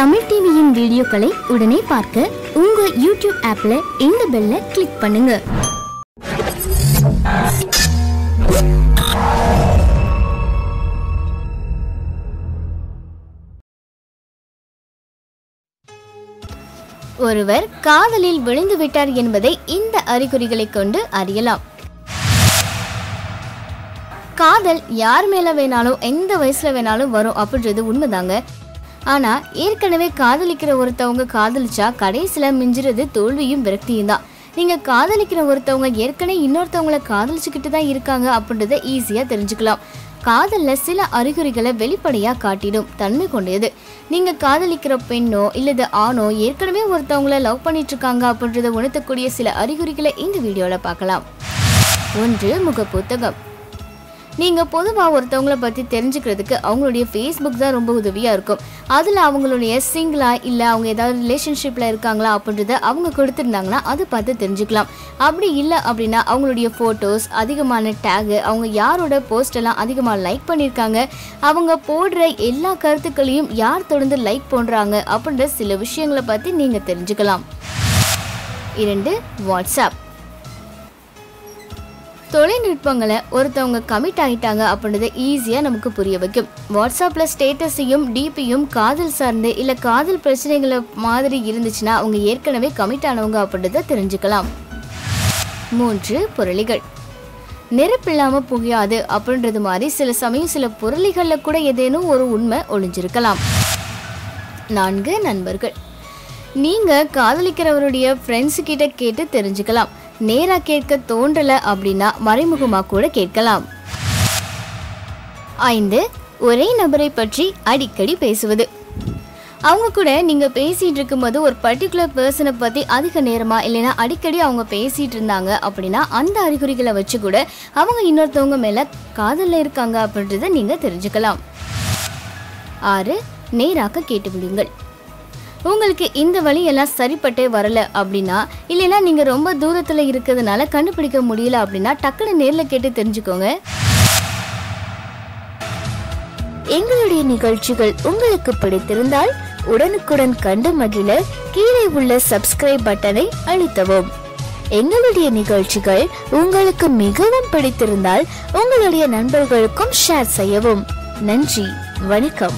தமிழ் டிவியின் வீடியோக்களை உடனே பார்க்க உங்க யூடியூப் ஆப்ல இந்த பெல்ல கிளிக் பண்ணுங்க. ஒருவர் காதலில் விழுந்து விட்டார் என்பதை இந்த அறிகுறிகளை கொண்டு அறியலாம். காதல் யார் மேல வேணாலும் எந்த வயசுல வேணாலும் வரும் அப்படின்றது உண்மைதாங்க. ஆனா ஏற்கனவே காதலிக்கிற ஒருத்தவங்க காதலிச்சா கடைசியில மிஞ்சுறது தோல்வியும் விரக்தியும் தான். நீங்க காதலிக்கிற ஒருத்தவங்க ஏற்கனவே இன்னொருத்தவங்களை காதலிச்சுக்கிட்டு தான் இருக்காங்க அப்படின்றத ஈஸியா தெரிஞ்சுக்கலாம். காதல்ல சில அறிகுறிகளை வெளிப்படையா காட்டிடும் தன்மை கொண்டது. நீங்க காதலிக்கிற பெண்ணோ இல்லது ஆணோ ஏற்கனவே ஒருத்தவங்கள லவ் பண்ணிட்டு இருக்காங்க அப்படின்றத உணர்த்தக்கூடிய சில அறிகுறிகளை இந்த வீடியோல பார்க்கலாம். ஒன்று முக புத்தகம் நீங்கள் பொதுவாக ஒருத்தவங்கள பற்றி தெரிஞ்சுக்கிறதுக்கு அவங்களுடைய ஃபேஸ்புக் தான் ரொம்ப உதவியாக இருக்கும். அதில் அவங்களுடைய சிங்கிளா இல்லை அவங்க ஏதாவது ரிலேஷன்ஷிப்பில் இருக்காங்களா அப்படின்றத அவங்க கொடுத்துருந்தாங்கன்னா அதை பார்த்து தெரிஞ்சுக்கலாம். அப்படி இல்லை அப்படின்னா அவங்களுடைய ஃபோட்டோஸ் அதிகமான டேகு அவங்க யாரோட போஸ்டெல்லாம் அதிகமாக லைக் பண்ணியிருக்காங்க அவங்க போடுற எல்லா கருத்துக்களையும் யார் தொடர்ந்து லைக் பண்ணுறாங்க அப்படின்ற சில விஷயங்களை பற்றி நீங்கள் தெரிஞ்சுக்கலாம். இரண்டு வாட்ஸ்அப் தொழில்நுட்பங்களை ஒருத்தவங்க கமிட் ஆகிட்டாங்க அப்படின்றத ஈஸியாக நமக்கு புரிய வைக்கும். வாட்ஸ்அப்பில் ஸ்டேட்டஸையும் டிபியும் காதல் சார்ந்து இல்லை காதல் பிரச்சனைகளை மாதிரி இருந்துச்சுன்னா அவங்க ஏற்கனவே கமிட் ஆனவங்க அப்படின்றத தெரிஞ்சுக்கலாம். மூன்று புரளிகள். நெருப்பில்லாமல் புகையாது அப்படின்றது மாதிரி சில சமயம் சில புரளிகளில் கூட ஏதேனும் ஒரு உண்மை ஒளிஞ்சிருக்கலாம். நான்கு நண்பர்கள். நீங்கள் காதலிக்கிறவருடைய ஃப்ரெண்ட்ஸ் கிட்ட கேட்டு தெரிஞ்சுக்கலாம். நேராக கேட்க தோன்றலை அப்படின்னா மறைமுகமாக கூட கேட்கலாம். ஐந்து ஒரே நபரை பற்றி அடிக்கடி பேசுவது. அவங்க கூட நீங்கள் பேசிகிட்டு இருக்கும்போது ஒரு பர்டிகுலர் பர்சனை பற்றி அதிக நேரமாக இல்லைன்னா அடிக்கடி அவங்க பேசிகிட்டு இருந்தாங்க அப்படின்னா அந்த அறிகுறிகளை வச்சு கூட அவங்க இன்னொருத்தவங்க மேலே காதலில் இருக்காங்க அப்படின்றத நீங்கள் தெரிஞ்சுக்கலாம். ஆறு நேராக கேட்டு விடுங்கள். உங்களுக்கு இந்த வழி எல்லாம் சரிப்பட்டே வரல அப்படின்னா இல்லைன்னா நீங்க ரொம்ப தூரத்துல இருக்கிறதுனால கண்டுபிடிக்க முடியல அப்படின்னா டக்குனு நேர்ல கேட்டு தெரிஞ்சுக்கோங்க. எங்களுடைய நிகழ்ச்சிகள் உங்களுக்கு பிடித்திருந்தால் உடனுக்குடன் கண்டு மகிழ கீழே உள்ள சப்ஸ்கிரைப் பட்டனை அழுத்தவும். எங்களுடைய நிகழ்ச்சிகள் உங்களுக்கு மிகவும் பிடித்திருந்தால் உங்களுடைய நண்பர்களுக்கும் ஷேர் செய்யவும். நன்றி வணக்கம்.